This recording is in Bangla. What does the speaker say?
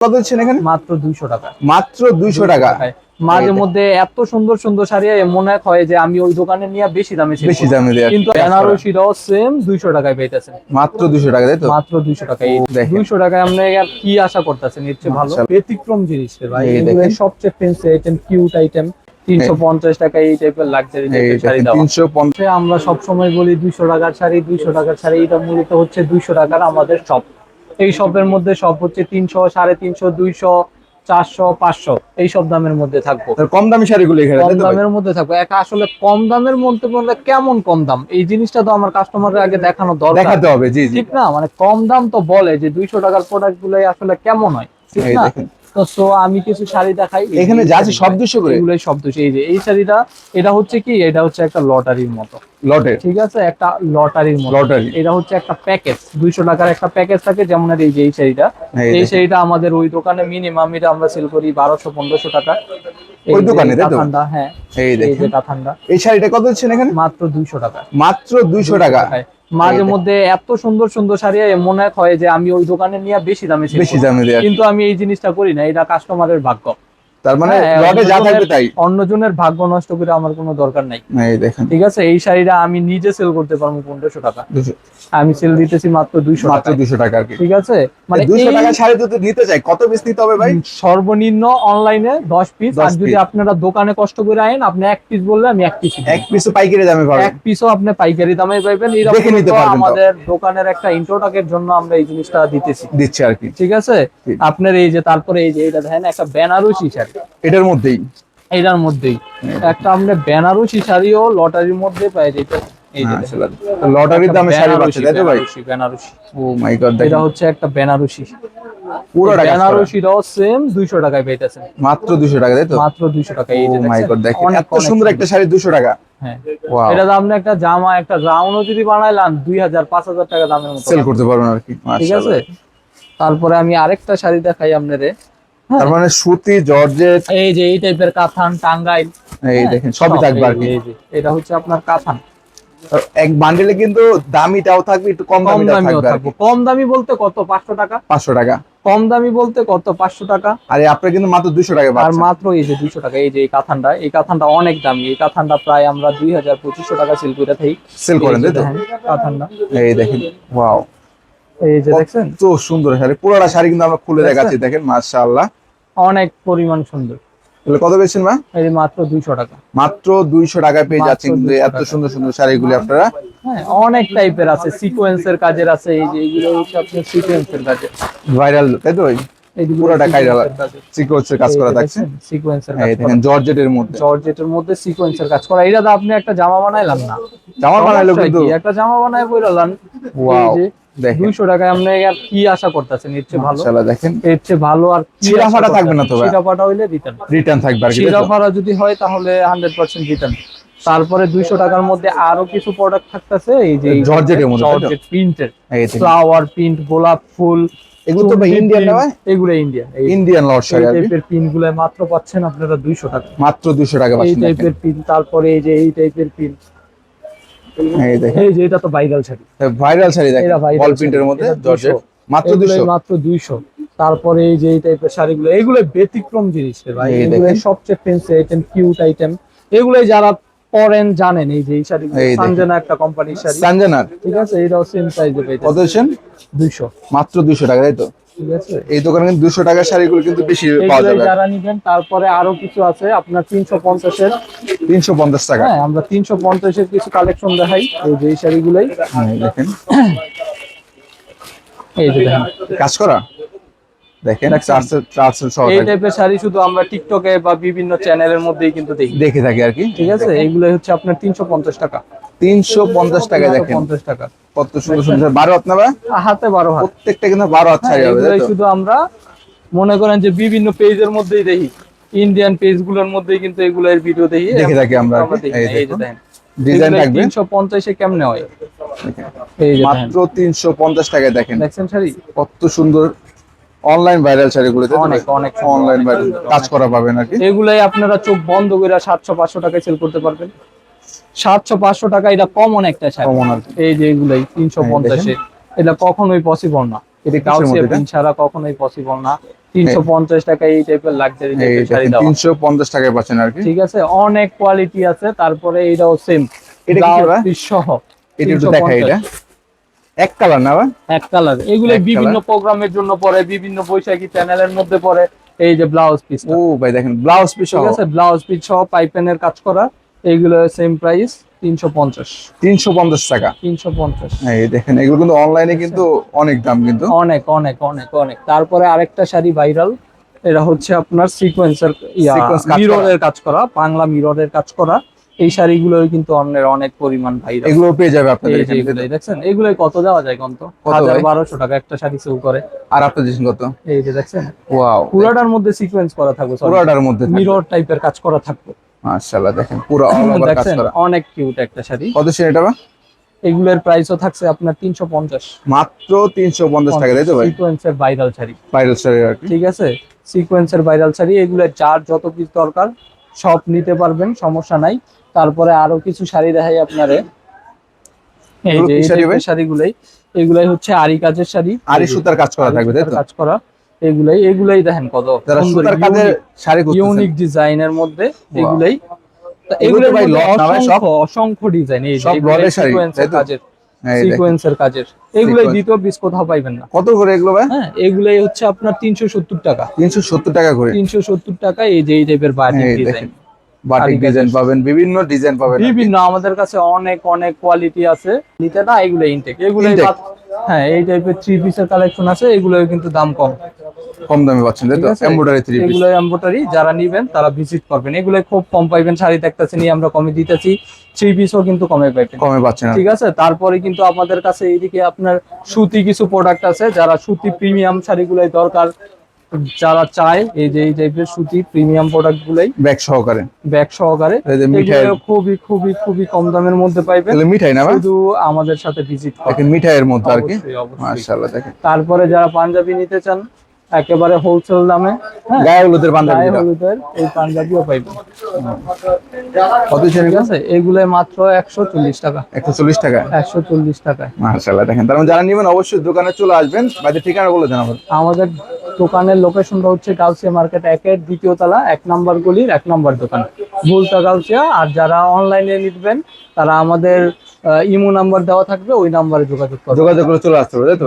কত দিচ্ছেন এখানে? মাত্র দুইশো টাকা। মাত্র দুইশো টাকা। মাঝে মধ্যে এত সুন্দর সুন্দর শাড়ি মনে হয় যে আমি ওই দোকানে নিয়ে বেশি দামে বেশি দামে দেয়া কিন্তু বেনারসিটাও সেম দুইশো টাকায় পেয়েছেন মাত্র দুইশো টাকা তাই তো? মাত্র দুইশো টাকা। দুইশো টাকায় আপনি কি আশা করতেছেন? এর চেয়ে ভালো? ব্যতিক্রম জিনিস রে ভাই। এই দেখেন। সবচেয়ে ফেন্সি আইটেম কিউট আইটেম তিনশো পঞ্চাশ টাকা এই টাইপের লাক্সারি শাড়ি তিনশো পঞ্চাশ। আমরা সব সময় বলি দুইশো টাকার শাড়ি দুইশো টাকার শাড়ি। এটা মূলত হচ্ছে দুইশো টাকার আমাদের শপ এই সবের মধ্যে সব হচ্ছে তিনশো সাড়ে তিনশো দুইশো চারশো পাঁচশো। এই সব দামের মধ্যে থাকব। কম দামি শাড়িগুলো এখানে কম? দামের মধ্যে থাকব। একা আসলে কম দামের মধ্যে বললে কেমন কম দাম? এই জিনিসটা তো আমার কাস্টমারের আগে দেখানো দরকার। দেখাতে হবে জি জি। ঠিক না? মানে কম দাম তো বলে যে দুইশো টাকার প্রোডাক্টগুলো আসলে কেমন হয়। ঠিক না। তো সো আমি কিছু শাড়ি দেখাই। এখানে যে আছে সব দুশো করে? এগুলোই সব দুশো। এই যে এই শাড়িটা এটা হচ্ছে কি? এটা হচ্ছে একটা লটারির মতো। লটারি ঠিক আছে? একটা লটারির মতো। লটারি। এটা হচ্ছে একটা প্যাকেজ। দুইশো টাকার একটা প্যাকেজ থাকে যেমন এই যে এই শাড়িটা। এই এই শাড়িটা আমাদের ওই দোকানে মিনিমাম এটা আমরা সেল করি বারোশো পনেরোশো টাকা। ওই দোকানে, তাই তো? হ্যাঁ। এই দেখেন। কাঁথানটা এই শাড়িটা কত দিচ্ছেন এখানে? মাত্র দুইশো টাকা। মাত্র দুইশো টাকা। মাঝে মধ্যে এত সুন্দর সুন্দর শাড়ি মনে হয় যে আমি ওই দোকানে নিয়ে বেশি দামে বেশি দামে কিন্তু আমি এই জিনিসটা করি না এটা কাস্টমারের ভাগ্য। তার মানে হ্যাঁ, লটে যা থাকবে তাই। অন্যজনের ভাগ্য নষ্ট করে আমার কোনো দরকার নাই। এই দেখেন। ঠিক আছে এই শাড়িটা আমি নিজে সেল করতে পারব পনেরোশো টাকা। আমি সেল দিতেছি মাত্র দুইশো মাত্র টাকা দুশো টাকা আর কি। ঠিক আছে? মানে দুশো এই টাকা শাড়ি যদি নিতে চাই। কত পিস নিতে হবে ভাই? সর্বনিম্ন অনলাইনে দশ পিস আর যদি আপনারা দোকানে কষ্ট করে আইন আপনি এক পিস বললে আমি এক পিস এক পিস পাইকারি দামে পাবেন। এক পিসও আপনি পাইকারি দামে পাইবেন। এরকম আমাদের দোকানের একটা ইন্ট্রোটাকের জন্য আমরা এই জিনিসটা দিতেছি। দিচ্ছি আর কি। ঠিক আছে? আপনার এই যে তারপরে এই যে এটা দেখেন একটা বেনারসি শাড়ি। এটার মধ্যেই? এটার মধ্যেই। একটা আপনি বেনারসি শাড়িও লটারির মধ্যে পাই যেটা এই যে হ্যাঁ, লটারির দামে শাড়ি পাচ্ছে তাই তো ভাই? বেনারসি, ও মাই গড এটা হচ্ছে একটা বেনারসি। পুরো বেনারসিটাও সেম দুইশো টাকায় পেয়েছেন মাত্র দুশো টাকা তাই তো? মাত্র দুইশো টাকা এই যে মাই গড দেখেন এত সুন্দর একটা শাড়ি দুশো টাকা। হ্যাঁ। এটা তো আপনি একটা জামা একটা গাউনও যদি বানাইলাম দুই হাজার পাঁচ হাজার টাকা দামের মতো সেল করতে পারবেন আর কি ঠিক আছে? তারপরে আমি আরেকটা শাড়ি দেখাই আপনারে তার মানে সুতি জর্জেট। এই যে এই টাইপের কাথান টাঙ্গাইল। এই দেখেন সবই থাকবে আর কি। এটা হচ্ছে আপনার কাথান। এক বান্ডেলে কিন্তু দামিটাও থাকবে একটু কম দামিটাও থাকবে কম দামি বলতে কত? পাঁচশো টাকা? পাঁচশো টাকা। কম দামি বলতে কত? পাঁচশো টাকা। আরে আপনার কিন্তু মাত্র দুশো টাকা আর মাত্র এই যে দুইশো টাকা এই যে এই কাথানটা এই কাথানটা অনেক দামি। এই কাথানটা প্রায় আমরা দুই হাজার পঁচিশশো টাকা সেল করে থাকি। সেল করেন তাই তো? দেখেন, কাথানটা। এই দেখেন ওয়াও এই যে দেখছেন? তো সুন্দর শাড়ি। পুরোটা শাড়ি কিন্তু আমরা খুলে? দেখাচ্ছি দেখেন মাশাআল্লাহ। অনেক পরিমাণ সুন্দর। কত পেয়েছেন মা? এই মাত্র দুইশো টাকা। মাত্র দুইশো টাকায় পেয়ে যাচ্ছেন কিন্তু এত সুন্দর সুন্দর শাড়িগুলি আপনারা? হ্যাঁ অনেক টাইপের আছে। সিকোয়েন্সের কাজের আছে। এই যে এইগুলো হচ্ছে আপনার সিকোয়েন্সের কাজের। ভাইরাল তাই তো? পুরোটা সিকোয়েন্সের কাজ করা থাকছে। সিকোয়েন্সের এই কাজ দেখেন জর্জেটের মধ্যে। জর্জেটের মধ্যে সিকোয়েন্সের কাজ করা। এটা তো আপনি একটা জামা বানাইলাম না। জামা বানাইলো কিন্তু। একটা জামা বানায় দেখেন। দুইশো টাকায় আপনি আর কি আশা করতেছেন? এর চেয়ে ভালো? দেখেন। এর চেয়ে ভালো আর কি ছিঁড়া ফাটা থাকবে না তো ভাই? ছিঁড়া ফাটা হইলে রিটার্ন রিটার্ন থাকবে আর কি ছিঁড়া ফাটা যদি হয় তাহলে হান্ড্রেড পার্সেন্ট রিটার্ন তারপরে দুইশো টাকার মধ্যে আরও কিছু প্রোডাক্ট থাকতেছে এই যে জর্জেটের মধ্যে, জর্জেট প্রিন্টের ফ্লাওয়ার প্রিন্ট গোলাপ ফুল এগুলো তো ইন্ডিয়ান না এগুলো ইন্ডিয়ান ইন্ডিয়ান লট শাড়ি আর টাইপের পিনগুলো মাত্র পাচ্ছেন আপনারা দুইশো টাকা। মাত্র দুশো টাকা এই পাচ্ছেন। টাইপের পিন তারপরে এই যে এই টাইপের পিন এই দেখেন। এই যে এটা তো ভাইরাল শাড়ি। ভাইরাল শাড়ি দেখেন বল প্রিন্টের মধ্যে এটা 200 জর্জেট মাত্র এগুলোই দুশো। মাত্র দুইশো। তারপরে এই যে এই টাইপের শাড়িগুলো এগুলো ব্যতিক্রম জিনিস রে ভাই। এগুলো সবচেয়ে ফেন্সি আইটেম কিউট আইটেম এগুলোই যারা পরেন জানেন এই যে এই শাড়িগুলো। সানজানা একটা কোম্পানির শাড়ি। সানজানার। ঠিক আছে? এটাও সেম কত দিচ্ছেন দুইশো। মাত্র দুশো টাকা তাই তো? এই দোকানে কিন্তু দুশো টাকার শাড়িগুলো কিন্তু বেশি পাওয়া যাবে। যারা নিবেন তারপরে আরও কিছু আছে আপনার তিনশো পঞ্চাশের। তিনশো পঞ্চাশ টাকা। হ্যাঁ আমরা তিনশো পঞ্চাশের কিছু কালেকশন দেখাই এই যে এই শাড়িগুলোই। দেখেন। এই যে দেখেন। কাজ করা? দেখেন এই টাইপের শাড়ি শুধু আমরা টিকটকে বা বিভিন্ন চ্যানেলের মধ্যেই কিন্তু দেখি। দেখে থাকি আর কি। ঠিক আছে? এইগুলো হচ্ছে আপনার তিনশো পঞ্চাশ টাকা। তিনশো পঞ্চাশ টাকা দেখেন পঞ্চাশ টাকা। কত সুন্দর সুন্দর বারো হাত না হাতে বারো হাত। প্রত্যেকটা কিন্তু বারো হাত হ্যাঁ, হবে? শুধু আমরা মনে করেন যে বিভিন্ন পেজের মধ্যেই দেখি। ইন্ডিয়ান পেজগুলোর মধ্যেই কিন্তু এগুলোর ভিডিও দেখি। দেখে থাকি আমরা আর কি। দেখি এই যে দেখেন। ডিজাইন থাকবে। তিনশো পঞ্চাশে কেমনে হয়? এই যে মাত্র তিনশো পঞ্চাশ টাকায় দেখেন। দেখছেন শাড়ি? কত সুন্দর অনলাইন ভাইরাল অনেক, অনেক অনলাইন ভাইরাল কাজ করা পাবেন আর কি। এগুলাই আপনারা চোখ বন্ধ করে সাতশো পাঁচশো টাকায় সেল করতে পারবেন। সাতশো পাঁচশো টাকা এটা কমন একটা শাড়ি। কমন এই যে এগুলাই তিনশো এই পঞ্চাশে। এটা কখনোই পসিবল না। এটা কাউসিয়া পিন ছাড়া কখনোই পসিবল না। তিনশো পঞ্চাশ টাকা এই টাইপের শাড়ি দেখেন তিনশো পঞ্চাশ টাকায় পাচ্ছেন আর ঠিক আছে অনেক কোয়ালিটি আছে তারপরে এইটাও সেম এটা কি সহ। এটা একটু দেখা এটা। এক কালার না এক কালার এগুলো বিভিন্ন প্রোগ্রামের জন্য পরে বিভিন্ন বৈশাখী চ্যানেলের মধ্যে পরে এই যে ব্লাউজ পিস ও ভাই দেখেন ব্লাউজ পিস ঠিক আছে ব্লাউজ পিস সহ পাইপেনের কাজ করা। এইগুলো সেম প্রাইস তিনশো পঞ্চাশ। তিনশো পঞ্চাশ টাকা? তিনশো পঞ্চাশ। এই দেখেন এগুলো কিন্তু অনলাইনে কিন্তু অনেক দাম কিন্তু। অনেক অনেক অনেক অনেক। তারপরে আরেকটা শাড়ি ভাইরাল এটা হচ্ছে আপনার সিকোয়েন্সের Sequence কাজ করা। মিররের কাজ করা বাংলা মিররের কাজ করা। এই শাড়িগুলো কিন্তু অন্যের অনেক পরিমাণ ভাইরাল এগুলো পেয়ে যাবে আপনাদের এই যে এখানে এগুলোই দেখছেন? এগুলোই কত দেওয়া যায় কত কত হাজার ভাই? বারোশো টাকা একটা শাড়ি সেল করে। আর আপনার দিচ্ছেন কত? এই যে দেখছেন? ওয়াও পুরাটার মধ্যে সিকোয়েন্স করা থাকবে পুরোটার মধ্যে মিরর টাইপের কাজ করা থাকবে। মাশাআল্লাহ দেখেন পুরো অল ওভার কাজ করা। অনেক কিউট একটা শাড়ি। কত সেন এটা ভাই? এগুলোর প্রাইসও থাকছে আপনার তিনশো পঞ্চাশ। মাত্র তিনশো পঞ্চাশ টাকা তাই তো ভাই? সিকোয়েন্সের ভাইরাল শাড়ি। ভাইরাল শাড়ি আর কি। ঠিক আছে? সিকোয়েন্সের ভাইরাল শাড়ি এগুলো যার যত পিস দরকার সব নিতে পারবেন সমস্যা নাই। তারপরে আরও কিছু শাড়ি দেখাই আপনারে। এই যে শাড়িগুলাই। এগুলাই হচ্ছে আরি কাজের শাড়ি। আরি সুতার কাজ করা থাকবে তাই তো? কাজ করা। এগুলাই এগুলাই দেখেন কত ইউনিক ডিজাইনের মধ্যে এগুলাই। এগুলো ভাই? অসংখ্য ডিজাইন এই সব লটের শাড়ি? কাজের। সিকোয়েন্সের কাজের। এগুলাই। দ্বিতীয় পিস কোথাও পাইবেন না। কত করে এগুলো ভাই? হ্যাঁ এগুলাই হচ্ছে আপনার তিনশো সত্তর টাকা। তিনশো সত্তর টাকা করে। তিনশো সত্তর টাকা এই যে এই টাইপের বাটি ডিজাইন বাটিক ডিজাইন পাবেন বিভিন্ন ডিজাইন পাবেন বিভিন্ন আমাদের কাছে অনেক অনেক কোয়ালিটি আছে। নিতে না এগুলো ইনটেক এগুলো হ্যাঁ এই টাইপের থ্রি পিসের কালেকশন আছে এগুলো কিন্তু দাম কম। কম দামে পাচ্ছেন তাই তো? এমব্রয়ডারি থ্রি পিস এগুলো এমব্রয়ডারি যারা নিবেন তারা ভিজিট করবেন। এগুলো খুব কম পাইবেন শাড়ি দেখতেছি নিয়ে আমরা কমে দিতেছি। থ্রি পিসও কিন্তু কমে পাইবেন। কমে পাচ্ছেন ঠিক আছে? তারপরে কিন্তু আমাদের কাছে এইদিকে আপনার সুতি কিছু প্রোডাক্ট আছে যারা সুতি প্রিমিয়াম শাড়িগুলাই দরকার। যারা চায় এই যে এই টাইপের সুতি প্রিমিয়াম প্রোডাক্ট গুলাই ব্যাগ সহকারে। ব্যাগ সহকারে মিঠাই খুবই খুবই খুবই কম দামের মধ্যে পাইবেন। মিঠাই না শুধু আমাদের সাথে ভিজিট দেখেন মিঠাইয়ের মধ্যে আর কি। মাশাআল্লাহ দেখেন। তারপরে যারা পাঞ্জাবি নিতে চান একেবারে হোলসেল দামে হ্যাঁ? গায়ে হলুদের পাঞ্জাবি হলুদের এই পাঞ্জাবিও পাইবেন। কত ঠিক আছে এগুলো মাত্র একশো চল্লিশ টাকা। একশো চল্লিশ টাকা? একশো চল্লিশ টাকায়। মাশাআল্লাহ দেখেন। তার মানে যারা নেবেন অবশ্যই দোকানে চলে আসবেন বাইরে ঠিকানা বলে জানাবেন। আমাদের দোকানের লোকেশনটা হচ্ছে গাউসিয়া মার্কেট একের দ্বিতীয় তলা, এক নম্বর গলির এক নম্বর দোকান। ভুলতা গাউসিয়া, আর যারা অনলাইনে নিবেন, তারা আমাদের ইমো নাম্বার দেওয়া থাকবে, ওই নাম্বারে যোগাযোগ যোগাযোগ করে চলে আসতে হবে তাই তো